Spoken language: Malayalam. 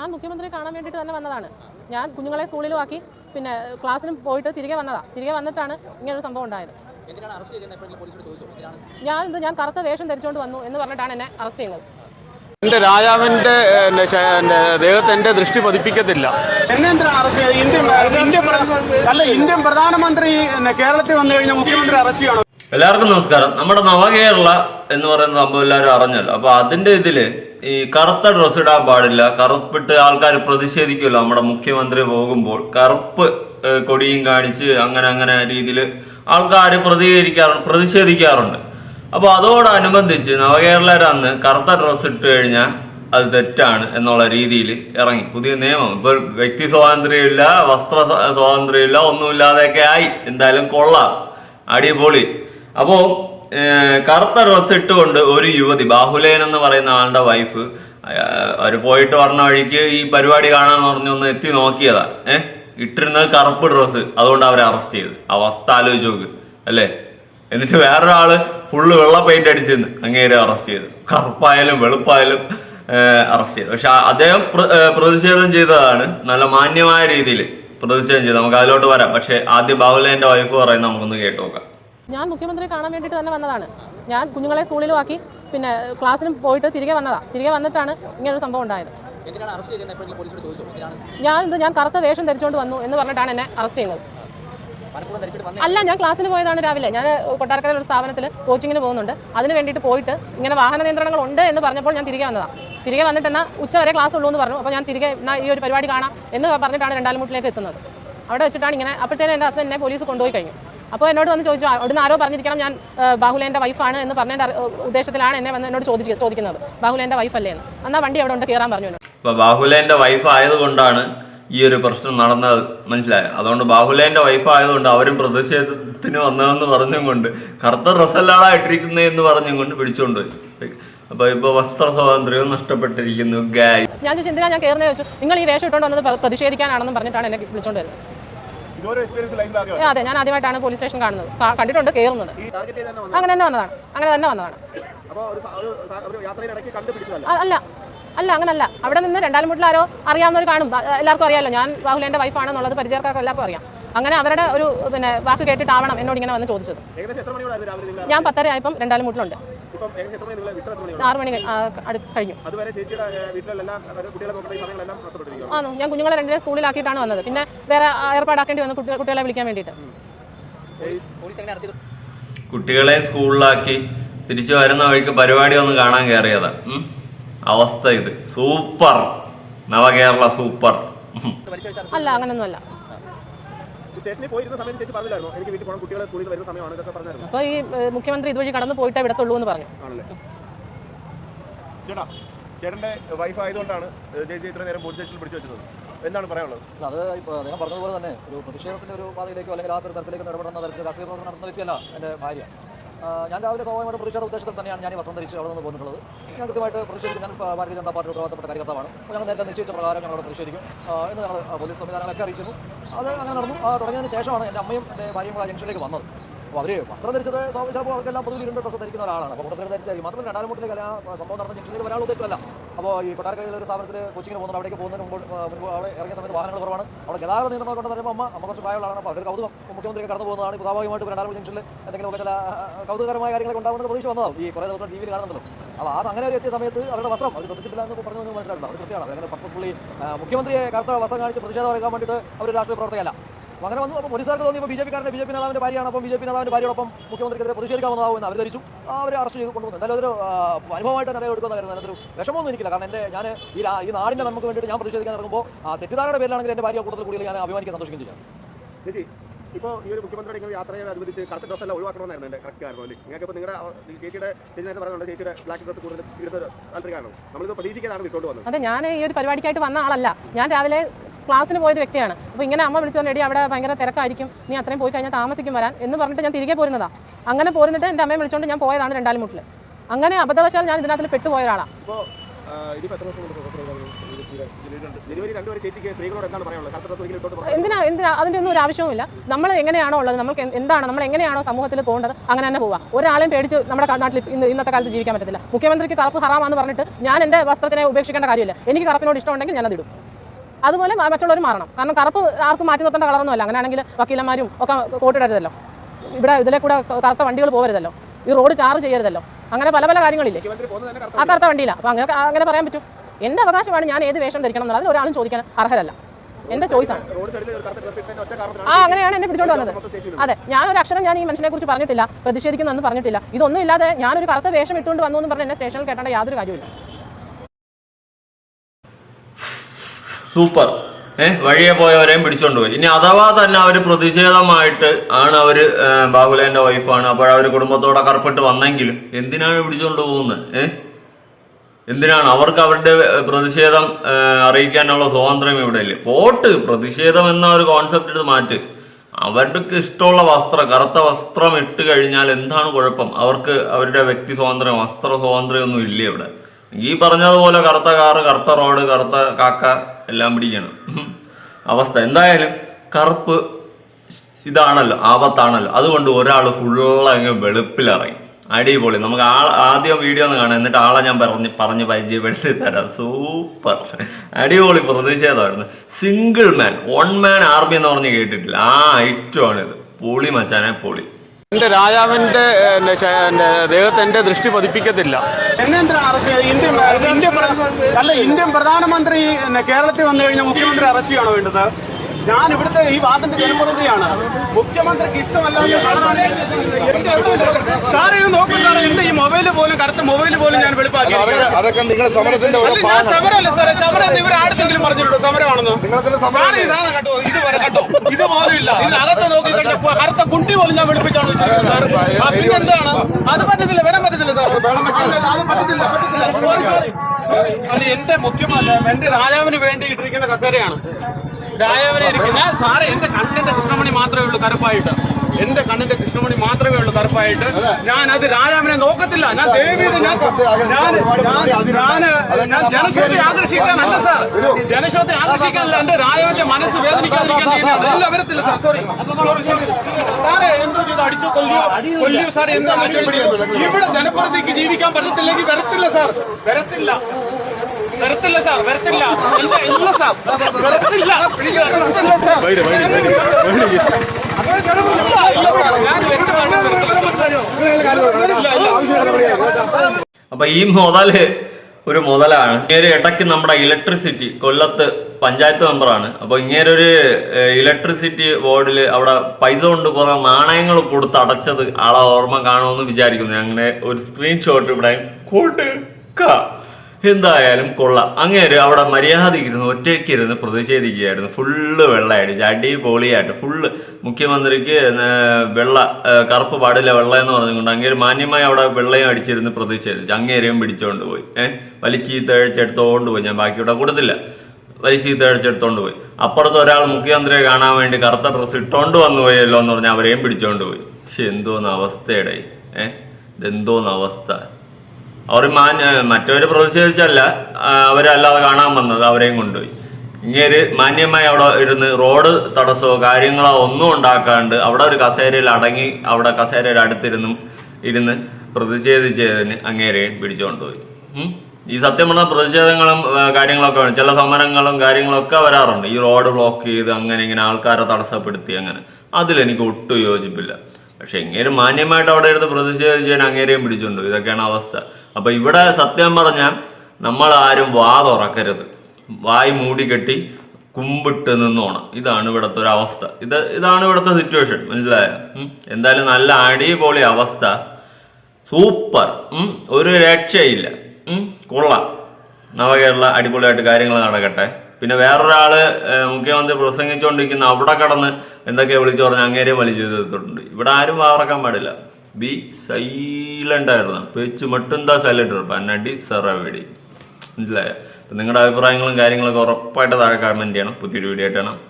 ഞാൻ മുഖ്യമന്ത്രിയെ കാണാൻ വേണ്ടിയിട്ട് തന്നെ വന്നതാണ്. ഞാൻ കുഞ്ഞുങ്ങളെ സ്കൂളിലും ആക്കി പിന്നെ ക്ലാസ്സിലും പോയിട്ട് തിരികെ വന്നതാണ് തിരികെ വന്നിട്ടാണ് ഇങ്ങനെ ഒരു സംഭവം ഉണ്ടായത്. എന്തിനാണ് അറസ്റ്റ് ചെയ്തത് എപ്പോഴെങ്കിലും പോലീസിനോട് ചോദിച്ചോ? ഞാൻ ഇത് ഞാൻ കറുത്ത വേഷം ധരിച്ചുകൊണ്ട് വന്നു എന്ന് പറഞ്ഞിട്ടാണ് എന്നെ അറസ്റ്റ് ചെയ്യുന്നത്. എന്റെ രാജാവിന്റെ ദേഹത്തെ എന്റെ ദൃഷ്ടി പതിപ്പിക്കത്തില്ല. അല്ല ഇന്ത്യൻ പ്രധാനമന്ത്രി കേരളത്തിൽ വന്നു കഴിഞ്ഞാൽ മുഖ്യമന്ത്രി അറസ്റ്റ് ചെയ്യണം. എല്ലാവർക്കും നമസ്കാരം. നമ്മുടെ നവകേരള എന്ന് പറയുന്ന സംഭവം എല്ലാവരും അറിഞ്ഞല്ലോ. അപ്പൊ അതിന്റെ ഇതിൽ ഈ കറുത്ത ഡ്രസ്സ് ഇടാൻ പാടില്ല. കറുപ്പിട്ട് ആൾക്കാർ പ്രതിഷേധിക്കുമല്ലോ. നമ്മുടെ മുഖ്യമന്ത്രി പോകുമ്പോൾ കറുപ്പ് കൊടിയും കാണിച്ച് അങ്ങനെ അങ്ങനെ രീതിയിൽ ആൾക്കാർ പ്രതികരിക്കാറുണ്ട് പ്രതിഷേധിക്കാറുണ്ട്. അപ്പോൾ അതോടനുബന്ധിച്ച് നവകേരളർ അന്ന് കറുത്ത ഡ്രസ്സ് ഇട്ട് കഴിഞ്ഞാൽ അത് തെറ്റാണ് എന്നുള്ള രീതിയിൽ ഇറങ്ങി. പുതിയ നിയമം. ഇപ്പോൾ വ്യക്തി സ്വാതന്ത്ര്യമില്ല വസ്ത്ര സ്വാ- സ്വാതന്ത്ര്യമില്ല ഒന്നുമില്ലാതെയൊക്കെ ആയി. എന്തായാലും കൊള്ളാം. അടിപൊളി. അപ്പോ ഏർ, കറുത്ത ഡ്രസ് ഇട്ടുകൊണ്ട് ഒരു യുവതി ബാഹുലേൻ എന്ന് പറയുന്ന ആളുടെ വൈഫ് അവർ പോയിട്ട് പറഞ്ഞ വഴിക്ക് ഈ പരിപാടി കാണാന്ന് പറഞ്ഞു ഒന്ന് എത്തി നോക്കിയതാ. ഏഹ് ഇട്ടിരുന്നത് കറുപ്പ് ഡ്രസ്സ് അതുകൊണ്ട് അവരെ അറസ്റ്റ് ചെയ്ത്. അവസ്ഥ ആലോചിച്ച് നോക്ക് അല്ലേ? എന്നിട്ട് വേറൊരാൾ ഫുള്ള് വെള്ള പെയിന്റ് അടിച്ചിരുന്നു അങ്ങേരെ അറസ്റ്റ് ചെയ്തു. കറുപ്പായാലും വെളുപ്പായാലും അറസ്റ്റ് ചെയ്തു. പക്ഷെ അദ്ദേഹം പ്രതിഷേധം ചെയ്തതാണ് നല്ല മാന്യമായ രീതിയിൽ പ്രതിഷേധം ചെയ്തു. നമുക്ക് അതിലോട്ട് വരാം. പക്ഷെ ആദ്യം ബാഹുലേന്റെ വൈഫ് പറയുന്നത് നമുക്കൊന്ന് കേട്ടു നോക്കാം. ഞാൻ മുഖ്യമന്ത്രിയെ കാണാൻ വേണ്ടിയിട്ട് തന്നെ വന്നതാണ്. ഞാൻ കുഞ്ഞുങ്ങളെ സ്കൂളിലും ആക്കി പിന്നെ ക്ലാസ്സിലും പോയിട്ട് തിരികെ വന്നതാ. തിരികെ വന്നിട്ടാണ് ഇങ്ങനെ ഒരു സംഭവം ഉണ്ടായത്. ഞാൻ ഇത് ഞാൻ കറുത്ത വേഷം ധരിച്ചുകൊണ്ട് വന്നു എന്ന് പറഞ്ഞിട്ടാണ് എന്നെ അറസ്റ്റ് ചെയ്യുന്നത്. അല്ല ഞാൻ ക്ലാസ്സിന് പോയതാണ് രാവിലെ. ഞാൻ കൊട്ടാരക്കര ഒരു സ്ഥാപനത്തിൽ കോച്ചിങ്ങിന് പോകുന്നുണ്ട്. അതിന് വേണ്ടിയിട്ട് പോയിട്ട് ഇങ്ങനെ വാഹന നിയന്ത്രണങ്ങൾ ഉണ്ട് എന്ന് പറഞ്ഞപ്പോൾ ഞാൻ തിരികെ വന്നതാ. തിരികെ വന്നിട്ട് എന്നാൽ ഉച്ച വരെ ക്ലാസ് ഉള്ളൂ എന്ന് പറഞ്ഞു. അപ്പോൾ ഞാൻ തിരികെ ഈ ഒരു പരിപാടി കാണാം എന്ന് പറഞ്ഞിട്ടാണ് രണ്ടാലുമുട്ടിലേക്ക് എത്തുന്നത്. അവിടെ വെച്ചിട്ടാണ് ഇങ്ങനെ അപ്പോഴത്തേനും എന്റെ ഹസ്ബൻഡിനെ പോലീസ് കൊണ്ടുപോയി കഴിഞ്ഞു. അപ്പോൾ എന്നോട് വന്ന് ചോദിച്ചു അവിടുന്ന് ആരോ പറഞ്ഞിരിക്കണം ഞാൻ ബാഹുലേന്റെ വൈഫാണ് എന്ന് പറഞ്ഞതിന്റെ ഉദ്ദേശത്തിലാണ് എന്നെ വന്ന് എന്നോട് ചോദിച്ചു ചോദിക്കുന്നത്. ബാഹുലേന്റെ വൈഫല്ലേ എന്ന്. എന്നാൽ വണ്ടി അവിടെ ഉണ്ട് കയറാൻ പറഞ്ഞു അപ്പോൾ ബാഹുലേന്റെ വൈഫ് ആയതുകൊണ്ടാണ് ഈ ഒരു പ്രശ്നം നടന്നത്. മനസ്സിലായോ? അതുകൊണ്ട് ബാഹുലേന്റെ വൈഫ് ആയതുകൊണ്ട് അവരും പ്രതിഷേധത്തിന് വന്നതെന്ന് പറഞ്ഞും കൊണ്ട് കറുത്ത ഡ്രസ്സല്ലാടാ ഇട്ടിരിക്കുന്നത് എന്ന് പറഞ്ഞും കൊണ്ട് പിടിച്ചുകൊണ്ട് അപ്പൊ ഇപ്പൊ വസ്ത്ര സ്വാതന്ത്ര്യം നഷ്ടപ്പെട്ടിരിക്കുന്നു ഗായ്. ഞാൻ ചോദിച്ചു എന്തിനാ ഞാൻ കയറുന്നത് ചോദിച്ചു നിങ്ങൾ ഈ വേഷം ഇട്ടുകൊണ്ട് വന്നത് പ്രതിഷേധിക്കാനാണെന്ന് പ്രതിഷേധിക്കാനാണെന്നും പറഞ്ഞിട്ടാണ് എന്നെ വിളിച്ചോണ്ട് വരുന്നത്. അതെ. ഞാൻ ആദ്യമായിട്ടാണ് പോലീസ് സ്റ്റേഷൻ കാണുന്നത്. കണ്ടിട്ടുണ്ട് കയറുന്നത് അങ്ങനെ തന്നെ വന്നതാണ്. അങ്ങനെ തന്നെ വന്നതാണ്. അല്ല. അല്ല അങ്ങനല്ല. അവിടെ നിന്ന് രണ്ടാലും ആരോ അറിയാവുന്നവർ കാണും. എല്ലാവർക്കും അറിയാലോ. ഞാൻ ബാഹുലേന്റെ വൈഫാണെന്നുള്ളത് പരിചയക്കാർക്ക് എല്ലാവർക്കും അറിയാം. അങ്ങനെ അവരുടെ ഒരു പിന്നെ വാക്ക് കേട്ടിട്ടാവണം എന്നോട് ഇങ്ങനെ വന്ന് ചോദിച്ചത്. ഞാൻ പത്തര ആയപ്പം രണ്ടാലും മുട്ടിലുണ്ട് ആറ് മണി കഴി- ആ, കഴിഞ്ഞു. ഞാൻ കുഞ്ഞുങ്ങളെ രണ്ടിനെ സ്കൂളിലാക്കിയിട്ടാണ് വന്നത്. പിന്നെ വേറെ ഏർപ്പാടാക്കേണ്ടി വന്നു കുട്ടികളെ വിളിക്കാൻ വേണ്ടിയിട്ട്. കുട്ടികളെ സ്കൂളിലാക്കി തിരിച്ചു വരുന്ന വഴിക്ക് പരിപാടി ഒന്ന് കാണാൻ കയറിയതാ. അവസ്ഥ ഇത്. സൂപ്പർ. നവകേരള സൂപ്പർ. അല്ല വലിച്ചഴിച്ച അല്ല അങ്ങനൊന്നും അപ്പോൾ ഈ മുഖ്യമന്ത്രി ഇതുവഴി കടന്നു പോയിട്ടേ വിടത്തുള്ളൂ എന്ന് പറഞ്ഞു. ആണല്ലേ? ചേട്ടാ ചേട്ടന്റെ വൈഫ് ആയതുകൊണ്ടാണ് ചേച്ചി ഇത്ര നേരം പോലീസ് സ്റ്റേഷനിൽ പിടിച്ചു വെച്ചത്. എന്താണ് പറയാനുള്ളത്? അത് ഇപ്പോൾ അദ്ദേഹം പറഞ്ഞതുപോലെ തന്നെ ഒരു പ്രതിഷേധത്തിന്റെ ഒരു പാതയിലേക്കോ അല്ലെങ്കിൽ ആ ഒരു തരത്തിലേക്ക് ഇടപെടുന്ന തരത്തിൽ രാഷ്ട്രീയ പ്രവർത്തനം നടത്തുന്ന വ്യക്തിയല്ല എന്റെ ഭാര്യ. ഞാൻ രാവിലെ സ്വാഭാവികമായിട്ട് പ്രതിഷേധ ഉദ്ദേശത്തിൽ തന്നെയാണ് ഞാൻ ഈ വസ്ത്രം ധരിച്ച് അവിടെ നിന്ന് പോകുന്നുള്ളത് ഞാൻ കൃത്യമായിട്ട് പ്രതിഷേധിക്കും ഞാൻ ഭാരതീയ ജനതാ പാർട്ടി ഉത്തരവാദിത്തപ്പെട്ട കാര്യകർത്താവാണ്. അപ്പോൾ ഞങ്ങൾ നേരത്തെ നിശ്ചയിച്ച പ്രകാരം ഞങ്ങളോട് പ്രതിഷേധിക്കും. എന്ന് ഞങ്ങൾ പോലീസ് സംവിധാനങ്ങളൊക്കെ അറിയിച്ചിരുന്നു. അത് അങ്ങനെ നടന്നു. തുടങ്ങിയതിന് ശേഷമാണ് എന്റെ അമ്മയും എന്റെ ഭാര്യയും കൂടെ ജംഗ്ഷനിലേക്ക് വന്നത്. അപ്പോൾ അവർ വസ്ത്രം ധരിച്ചത് സ്വാഭാവിക അവർക്കെല്ലാം പൊതുവിൽ ഇരുണ്ട ഡ്രസ്സ് ധരിക്കുന്ന ഒരാളാണ്. അപ്പോൾ കൂടുതൽ ധരിച്ചായിരിക്കും മാത്രമല്ല രണ്ടാം മുട്ടിലേക്ക് സംഭവം നടന്ന ജംഗ്ഷനിലേക്ക് ഒരാൾ ഉദ്ദേശമല്ല. അപ്പോൾ ഈ കൊട്ടാരക്കരയിൽ ഒരു സ്ഥാപനത്തിൽ കോച്ചിങ്ങിന് പോകുന്നത് അവിടേക്ക് പോകുന്നതിന് മുമ്പ് അവിടെ ഇറങ്ങിയ സമയത്ത് വാഹനങ്ങൾ കുറവാണ്. അവിടെ ഗതാഗത നിയന്ത്രണം കൊണ്ട് പറയുമ്പോൾ അമ്മ അമ്മ കുറച്ച് പ്രായമുള്ള ആളാണ് അപ്പോൾ അവരുടെ കൗതുകം. മുഖ്യമന്ത്രിക്ക് കടന്നു പോകുന്നതാണ്. ഇപ്പോൾ സ്വാഭാവികമായിട്ട് ഇപ്പോൾ രണ്ടാം ജംഗ്ഷനിൽ എന്തെങ്കിലുമൊക്കെ ചില കൗതുകരമായ കാര്യങ്ങളൊക്കെ ഉണ്ടാവുമെന്ന് പ്രതീക്ഷ വന്നതാവും. ഈ കുറേ ദിവസം ടി വിയിൽ കാണുന്നുണ്ടല്ലോ. അപ്പോൾ ആ അങ്ങനെ എത്തിയ സമയത്ത് അവരുടെ വസ്ത്രം അവർ ശ്രദ്ധിച്ചിട്ടില്ല എന്ന് പറഞ്ഞു മനസ്സിലായിട്ടുണ്ട്. അവർ കൃത്യമാണ്. അങ്ങനെ പർപ്പസ്ഫുള്ളി മുഖ്യമന്ത്രിയെ കറുത്ത വസ്ത്രം കാണിച്ച് പ്രതിഷേധം അറിയിക്കാൻ വേണ്ടിയിട്ട് അവർ രാഷ്ട്രീയ പ്രവർത്തകയല്ല. അങ്ങനെ വന്നു. അപ്പോൾ പോലീസുകാർക്ക് തോന്നി ഇപ്പോൾ ബി ജെ പിക്കാരന്റെ ബി ജെ പി നേതാവിന്റെ ഭാര്യയാണ്. അപ്പോൾ ബി ജെ പി നേതാവിന്റെ ഭാര്യയോടൊപ്പം മുഖ്യമന്ത്രിക്കെതിരെ പ്രതിഷേധിക്കാവുന്നതാവും എന്ന് അവർ ധരിച്ചു. അവർ അവരെ അറസ്റ്റ് ചെയ്ത് കൊണ്ടുവന്നു എന്തായാലും അതൊരു അനുഭവമായിട്ട് തന്നെ എടുക്കുന്ന കാര്യം അതിനൊരു വിഷമമൊന്നും എനിക്കില്ല. കാരണം എന്റെ ഞാൻ ഈ ഈ നാടിനെ നമുക്ക് വേണ്ടിയിട്ട് ഞാൻ പ്രതിഷേധിക്കാൻ ഇറങ്ങുമ്പോൾ ആ തെറ്റിദ്ധാരയുടെ പേരിലാണെങ്കിൽ എന്റെ ഭാര്യ കൂടുതൽ കൂടുതൽ ഞാൻ അഭിമാനിക്കാൻ സന്തോഷിക്കും ചെയ്യാം. ചേച്ചി ഇപ്പോൾ ഈ ഒരു മുഖ്യമന്ത്രിയുടെ ഇങ്ങനെ യാത്രയെ അനുവദിച്ച് കറുത്ത ഡ്രസ്സ് എല്ലാം ഒഴിവാക്കണമെന്നായിരുന്നു എന്റെ കറക്റ്റ് കാരണം അല്ലേ? നിങ്ങൾക്ക് ഇപ്പോൾ നിങ്ങളുടെ ചേച്ചിയുടെ ചേച്ചി നേരത്തെ പറയുന്നുണ്ട് ചേച്ചിയുടെ ബ്ലാക്ക് ഡ്രസ് കൂടുതൽ ഇടുന്ന താല്പര്യമാണ്? നമ്മളിത് പ്രതീക്ഷിക്കാതാണ് ഇട്ടുകൊണ്ട് വന്നത്. അതെ ഞാൻ ഈ ഒരു പരിപാടിക്കായിട്ട് വന്ന ആളല്ല. ഞാൻ രാവിലെ ക്ലാസ്സിന് പോയൊരു വ്യക്തിയാണ്. അപ്പോൾ ഇങ്ങനെ അമ്മ വിളിച്ചു പറഞ്ഞു അവിടെ ഭയങ്കര തിരക്കായിരിക്കും. നീ അത്രയും പോയി കഴിഞ്ഞാൽ താമസിക്കും വരാൻ. എന്ന് പറഞ്ഞിട്ട് ഞാൻ തിരികെ പോരുന്നതാ. അങ്ങനെ പോരുന്നിട്ട് എന്റെ അമ്മയെ വിളിച്ചുകൊണ്ട് ഞാൻ പോയതാണ് രണ്ടാലും മുട്ടിൽ അങ്ങനെ അബദ്ധവശാൽ ഞാൻ ഇതിനകത്ത് പെട്ടുപോയ ഒരാളാണ് എന്തിനാ എന്തിനാ? അതിന്റെ ഒന്നും ഒരു ആവശ്യവുമില്ല നമ്മൾ എങ്ങനെയാണോ ഉള്ളത് നമുക്ക് എന്താണ് നമ്മൾ എങ്ങനെയാണോ സമൂഹത്തിൽ പോകേണ്ടത് അങ്ങനെ തന്നെ പോവാം. ഒരാളെയും പേടിച്ച് നമ്മുടെ നാട്ടിൽ ഇന്ന് ഇന്നത്തെ കാലത്ത് ജീവിക്കാൻ പറ്റത്തില്ല. മുഖ്യമന്ത്രിക്ക് കറുപ്പ് ഹറാമാന്ന് പറഞ്ഞിട്ട് ഞാൻ എന്റെ വസ്ത്രത്തിനെ ഉപേക്ഷിക്കേണ്ട കാര്യമില്ല. എനിക്ക് കറുപ്പിനോട് ഇഷ്ടമുണ്ടെങ്കിൽ ഞാനത് ഇടും. അതുപോലെ മറ്റുള്ളവർ മാറണം. കാരണം കറുപ്പ് ആർക്കും മാറ്റി നിർത്തേണ്ട കളറൊന്നുമല്ല. അങ്ങനെയാണെങ്കിൽ വക്കീലന്മാരും ഒക്കെ കോട്ടിടരുതല്ലോ. ഇവിടെ ഇതിലെ കൂടെ കറുത്ത വണ്ടികൾ പോകരുതല്ലോ ഈ റോഡ് ചാർജ് ചെയ്യരുതല്ലോ. അങ്ങനെ പല പല കാര്യങ്ങളില്ലേ? ആ കറുത്ത വണ്ടിയില്ല അപ്പോൾ അങ്ങനെ അങ്ങനെ പറയാൻ പറ്റും. എന്റെ അവകാശമാണ് ഞാൻ ഏത് വേഷം ധരിക്കണം എന്നുള്ളത് അതിൽ ഒരാളും ചോദിക്കാൻ അർഹരല്ല. എന്റെ ചോയ്സാണ്. ആ അങ്ങനെയാണ് എന്നെ പിടിച്ചോണ്ട് വന്നത്. അതെ ഞാനൊരു അക്ഷരം ഞാൻ ഈ മനുഷ്യനെ കുറിച്ച് പറഞ്ഞിട്ടില്ല പ്രതിഷേധിക്കുന്നതെന്ന് പറഞ്ഞിട്ടില്ല. ഇതൊന്നും ഇല്ലാതെ ഞാനൊരു കറുത്ത വേഷം ഇട്ടുകൊണ്ട് വന്നു എന്ന് പറഞ്ഞ് എന്നെ സ്റ്റേഷനിൽ കേട്ടേണ്ട യാതൊരു കാര്യമില്ല സൂപ്പർ. ഏഹ് വഴിയെ പോയവരെയും പിടിച്ചോണ്ട് പോയി. ഇനി അഥവാ തന്നെ അവർ പ്രതിഷേധമായിട്ട് ആണ് അവർ ബാബുലേന്റെ വൈഫാണ് അപ്പോഴവര് കുടുംബത്തോടെ കറപ്പിട്ട് വന്നെങ്കിലും എന്തിനാണ് പിടിച്ചോണ്ട് പോകുന്നത് ഏഹ് എന്തിനാണ്? അവർക്ക് അവരുടെ പ്രതിഷേധം അറിയിക്കാനുള്ള സ്വാതന്ത്ര്യം ഇവിടെ ഇല്ലേ. പോട്ട് പ്രതിഷേധം എന്ന ഒരു കോൺസെപ്റ്റ് എടുത്ത് മാറ്റ്. അവർക്ക് ഇഷ്ടമുള്ള വസ്ത്രം കറുത്ത വസ്ത്രം ഇട്ട് കഴിഞ്ഞാൽ എന്താണ് കുഴപ്പം? അവർക്ക് അവരുടെ വ്യക്തി സ്വാതന്ത്ര്യം വസ്ത്ര സ്വാതന്ത്ര്യം ഒന്നും ഇല്ല ഇവിടെ. ഈ പറഞ്ഞതുപോലെ കറുത്ത കാറ് കറുത്ത റോഡ് കറുത്ത കാക്ക എല്ലാം പിടിക്കണം. അവസ്ഥ. എന്തായാലും കറുപ്പ് ഇതാണല്ലോ ആപത്താണല്ലോ. അതുകൊണ്ട് ഒരാൾ ഫുള്ള് അങ്ങ് വെളുപ്പിലിറങ്ങി. അടിപൊളി. നമുക്ക് ആ ആദ്യം വീഡിയോ ഒന്ന് കാണാം. എന്നിട്ട് ആളെ ഞാൻ പറഞ്ഞ് പറഞ്ഞ് പരിചയപ്പെടുത്തി തരാം. സൂപ്പർ. അടിപൊളി പ്രതിഷേധമായിരുന്നു. Single man one man army എന്ന് പറഞ്ഞ് കേട്ടിട്ടില്ല. ആ ഐറ്റമാണിത് പൊളി മച്ചാനെ പൊളി. ഏഹ്, എന്റെ ദേഹത്ത് എന്റെ ദൃഷ്ടി പതിപ്പിക്കത്തില്ല. അല്ല ഇന്ത്യൻ പ്രധാനമന്ത്രി കേരളത്തിൽ വന്നു കഴിഞ്ഞാൽ മുഖ്യമന്ത്രി അറസ്റ്റ് ചെയ്യണോ വേണ്ടത്? ഞാൻ ഇവിടുത്തെ ഈ വാർഡിന്റെ ജനപ്രതിനിധിയാണ്. മുഖ്യമന്ത്രിക്ക് ഇഷ്ടമല്ലാത്ത സാറേ ഇത് നോക്കൂ സാറേ എന്റെ ഈ മൊബൈൽ പോലും കറുത്ത മൊബൈൽ പോലും ഞാൻ വെളുപ്പാക്കി. അതൊക്കെ നിങ്ങൾ സമരത്തിന്റെ ഞാൻ സമരമല്ല സാറേ സമരം ഇവർ ആർക്കെങ്കിലും പറഞ്ഞിട്ടുണ്ടോ? സമരമാണെന്ന്? സാറേ ഇതാണ് കേട്ടോ ഇത് വരെ കേട്ടോ. ഇത് പോലും ഇല്ല ഇതിനകത്ത് നോക്കി കഴിഞ്ഞപ്പോ കറുത്ത കുണ്ടി പോലും ഞാൻ വെളുപ്പിച്ചാണ്. ആ, പിന്നെന്താണ്? അത് പറ്റത്തില്ല വരാൻ പറ്റത്തില്ല സാർ അത് പറ്റത്തില്ല പറ്റത്തില്ല. സോറി സോറി അത് എന്റെ മുഖ്യമല്ല എന്റെ രാജാവിന് വേണ്ടി ഇട്ടിരിക്കുന്ന കസേരയാണ്. സാറേ എന്റെ കണ്ണിന്റെ കൃഷ്ണമണി മാത്രമേ ഉള്ളൂ കറുപ്പായിട്ട്. എന്റെ കണ്ണിന്റെ കൃഷ്ണമണി മാത്രമേ ഉള്ളൂ കറുപ്പായിട്ട്. ഞാൻ അത് രാജാവിനെ നോക്കത്തില്ല. ഞാൻ ദേവീത് ഞാൻ ഞാൻ ജനശ്രദ്ധ ആകർഷിക്കാനല്ല സാർ. ജനശ്രദ്ധ ആകർഷിക്കാനല്ല എന്റെ രാജാവിന്റെ മനസ്സ് വേദനിക്കാതിരിക്കാൻ. വരത്തില്ല സാർ സോറി സോറി സോറി സാറേ എന്തോ ചെയ്തു? അടിച്ചോ കൊല്ലിയോ? കൊല്ലിയോ സാർ എന്താ ഇവിടെ ജനപ്രതിക്ക് ജീവിക്കാൻ പറ്റത്തില്ലെങ്കിൽ വരത്തില്ല സാർ. വരത്തില്ല. വരത്തില്ല സാർ വരത്തില്ല. ഇല്ല ഇല്ല സാർ. വരത്തില്ല. വരത്തില്ല സാർ. അപ്പൊ ഈ മുതൽ ഒരു മുതലാണ്. ഇങ്ങനെ ഇടയ്ക്ക് നമ്മുടെ ഇലക്ട്രിസിറ്റി കൊല്ലത്ത് പഞ്ചായത്ത് മെമ്പറാണ്. അപ്പൊ ഇങ്ങനെ ഒരു ഇലക്ട്രിസിറ്റി ബോർഡിൽ അവിടെ പൈസ കൊണ്ട് കുറെ നാണയങ്ങൾ കൊടുത്ത് അടച്ചത് ആളെ ഓർമ്മ കാണുമെന്ന് വിചാരിക്കുന്നു. അങ്ങനെ ഒരു സ്ക്രീൻഷോട്ട് ഇവിടെ കൊടുക്കാം. എന്തായാലും കൊള്ളാം. അങ്ങേര് അവിടെ മര്യാദയ്ക്കിരുന്ന് ഒറ്റയ്ക്കിരുന്ന് പ്രതിഷേധിക്കുകയായിരുന്നു. ഫുള്ള് വെള്ളയടിച്ച് അടിപൊളിയായിട്ട് ഫുള്ള്. മുഖ്യമന്ത്രിക്ക് വെള്ള കറുപ്പ് പാടില്ല വെള്ള എന്ന് പറഞ്ഞുകൊണ്ട് അങ്ങേര് മാന്യമായി അവിടെ വെള്ളയും അടിച്ചിരുന്ന് പ്രതിഷേധിച്ചു. അങ്ങേരെയും പിടിച്ചോണ്ട് പോയി. ഏഹ് വലിച്ചീത്തഴച്ചെടുത്തോണ്ട് പോയി. ഞാൻ ബാക്കിയുടെ കൊടുത്തില്ല. വലിച്ചീത്തഴച്ചെടുത്തോണ്ട് പോയി. അപ്പുറത്ത് ഒരാൾ മുഖ്യമന്ത്രിയെ കാണാൻ വേണ്ടി കറുത്ത ഡ്രസ്സ് ഇട്ടോണ്ട് വന്നു പോയല്ലോ എന്ന് പറഞ്ഞാൽ അവരെയും പിടിച്ചോണ്ട് പോയി. പക്ഷെ എന്തോന്ന് അവസ്ഥയുടെ. ഏഹ് ഇതെന്തോന്ന് അവസ്ഥ. അവർ മാന്യ മറ്റവര് പ്രതിഷേധിച്ചല്ല അവരല്ലാതെ കാണാൻ വന്നത് അവരെയും കൊണ്ടുപോയി. ഇങ്ങനെ മാന്യമായി അവിടെ ഇരുന്ന് റോഡ് തടസ്സമോ കാര്യങ്ങളോ ഒന്നും ഉണ്ടാക്കാണ്ട് അവിടെ ഒരു കസേരയിൽ അടങ്ങി അവിടെ കസേരയുടെ അടുത്തിരുന്നും ഇരുന്ന് പ്രതിഷേധിച്ചതിന് അങ്ങേരെ പിടിച്ചുകൊണ്ടുപോയി. ഈ സത്യം പറഞ്ഞ പ്രതിഷേധങ്ങളും കാര്യങ്ങളൊക്കെ വേണം. ചില സമരങ്ങളും കാര്യങ്ങളൊക്കെ വരാറുണ്ട്. ഈ റോഡ് ബ്ലോക്ക് ചെയ്ത് അങ്ങനെ ഇങ്ങനെ ആൾക്കാരെ തടസ്സപ്പെടുത്തി അങ്ങനെ. അതിലെനിക്ക് ഒട്ടും യോജിപ്പില്ല. പക്ഷെ എങ്ങേരും മാന്യമായിട്ട് അവിടെ ഇരുന്ന് പ്രതിഷേധിച്ചതിന് അങ്ങേരെയും പിടിച്ചുകൊണ്ടുപോയി. ഇതൊക്കെയാണ് അവസ്ഥ. അപ്പൊ ഇവിടെ സത്യം പറഞ്ഞാൽ നമ്മൾ ആരും വാ തുറക്കരുത് വായി മൂടിക്കെട്ടി കുമ്പിട്ട് നിന്നോണം. ഇതാണ് ഇവിടുത്തെ ഒരു അവസ്ഥ. ഇത് ഇതാണ് ഇവിടുത്തെ സിറ്റുവേഷൻ മനസ്സിലായോ? എന്തായാലും നല്ല അടിപൊളി അവസ്ഥ. സൂപ്പർ. ഒരു രക്ഷയില്ല. കൊള്ളാം. നവകേരള അടിപൊളിയായിട്ട് കാര്യങ്ങൾ നടക്കട്ടെ. പിന്നെ വേറൊരാൾ മുഖ്യമന്ത്രി പ്രസംഗിച്ചുകൊണ്ടിരിക്കുന്ന അവിടെ കടന്ന് എന്തൊക്കെ വിളിച്ചു പറഞ്ഞ് അങ്ങേരെ വലിച്ചു ഇവിടെ ആരും വാറക്കാൻ പാടില്ല. ബി സൈലന്റ് ആയിരുന്നു. പേച്ച് മട്ടുന്താ സൈലന്റ് ഇരുപ്പം അന്നടി സെറവെടി. മനസ്സിലായോ? അപ്പം നിങ്ങളുടെ അഭിപ്രായങ്ങളും കാര്യങ്ങളൊക്കെ ഉറപ്പായിട്ട് താഴെ കമന്റ് ചെയ്യണം. പുതിയൊരു വീഡിയോ ആയിട്ടാണ്